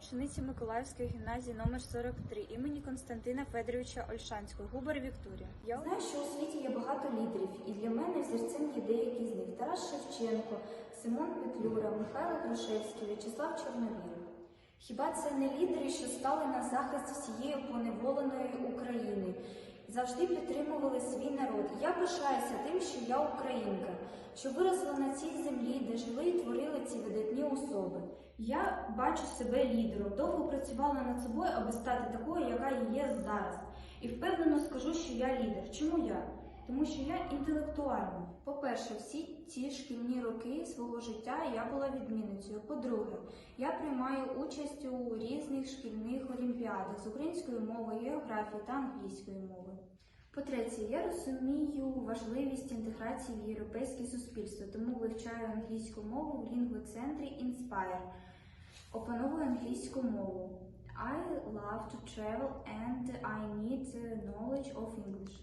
учениця Миколаївської гімназії номер 43 імені Константина Федоровича Ольшанського, Губер Вікторія. Я Знаю, що у світі є багато лідерів, і для мене взірцем є деякі з них: Тарас Шевченко, Симон Петлюра, Михайло Грушевський, В'ячеслав Чорновіл. Хіба це не лідери, що стали на захист всієї поневоленої України? Завжди підтримували свій народ. Я пишаюся тим, що я українка, що виросла на цій землі, де жили і творили ці видатні особи. Я бачу себе лідером, довго працювала над собою, аби стати такою, яка є зараз. І впевнено скажу, що я лідер. Чому я? Тому що я інтелектуальна. По-перше, всі ці шкільні роки свого життя я була відмінницею. По-друге, я приймаю участь у різних шкільних олімпіадах з української мови, географії та англійської мови. По-третє, я розумію важливість інтеграції в європейське суспільство, тому вивчаю англійську мову в лінгвоцентрі Inspire. Опановую англійську мову. I love to travel and I need knowledge of English.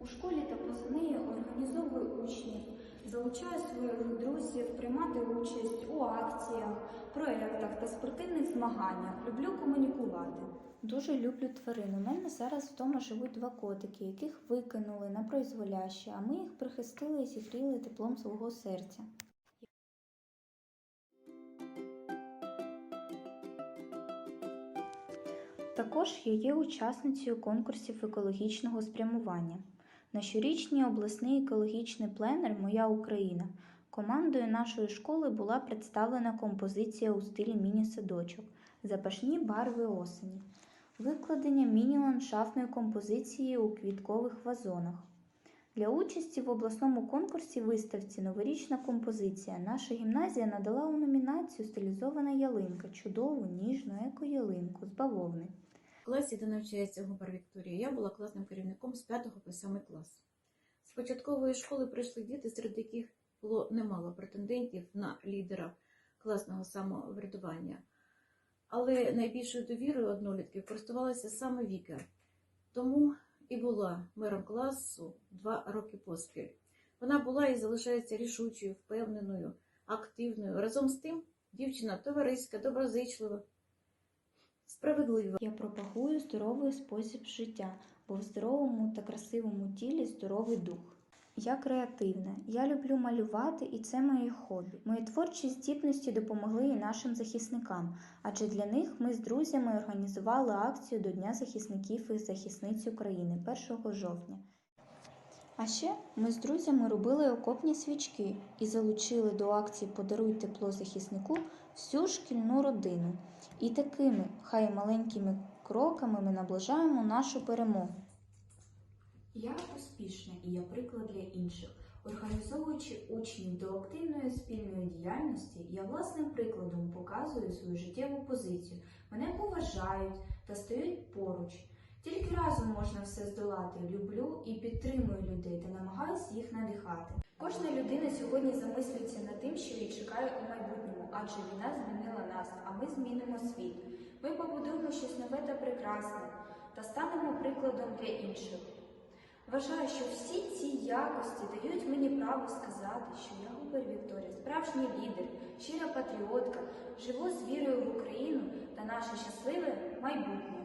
У школі та поза нею організовую учнів, залучаю своїх друзів приймати участь у акціях, проєктах та спортивних змаганнях. Люблю комунікувати. Дуже люблю тварин. У мене зараз вдома живуть два котики, яких викинули на произволяще, а ми їх прихистили і зігріли теплом свого серця. Також я є учасницею конкурсів екологічного спрямування. На щорічній обласний екологічний пленер Моя Україна командою нашої школи була представлена композиція у стилі міні-садочок Запашні барви осені, викладення міні-ландшафтної композиції у квіткових вазонах. Для участі в обласному конкурсі виставці Новорічна композиція наша гімназія надала у номінацію Стилізована ялинка, чудову ніжну еко-ялинку з бавовни. Класі, де навчається Губар Вікторія, я була класним керівником з 5 по 7 клас. З початкової школи прийшли діти, серед яких було немало претендентів на лідера класного самоврядування. Але найбільшою довірою однолітків користувалася саме Віка. Тому і була мером класу два роки поспіль. Вона була і залишається рішучою, впевненою, активною. Разом з тим, дівчина товариська, доброзичлива, справедлива. Я пропагую здоровий спосіб життя, бо в здоровому та красивому тілі здоровий дух. Я креативна, я люблю малювати, і це моє хобі. Мої творчі здібності допомогли і нашим захисникам, адже для них ми з друзями організували акцію до Дня захисників і захисниць України 1 жовтня. А ще ми з друзями робили окопні свічки і залучили до акції Подаруй тепло захиснику всю шкільну родину. І такими, хай маленькими кроками ми наближаємо нашу перемогу. Я успішна і я приклад для інших. Організовуючи учнів до активної спільної діяльності, я власним прикладом показую свою життєву позицію. Мене поважають та стають поруч. Тільки разом можна все здолати. Люблю і підтримую людей та намагаюся їх надихати. Кожна людина сьогодні замислюється над тим, що її чекає у майбутньому, адже війна змінила нас, а ми змінимо світ. Ми побудуємо щось нове та прекрасне та станемо прикладом для інших. Вважаю, що всі ці якості дають мені право сказати, що я Губер Вікторія, справжній лідер, щира патріотка, живу з вірою в Україну та наше щасливе майбутнє.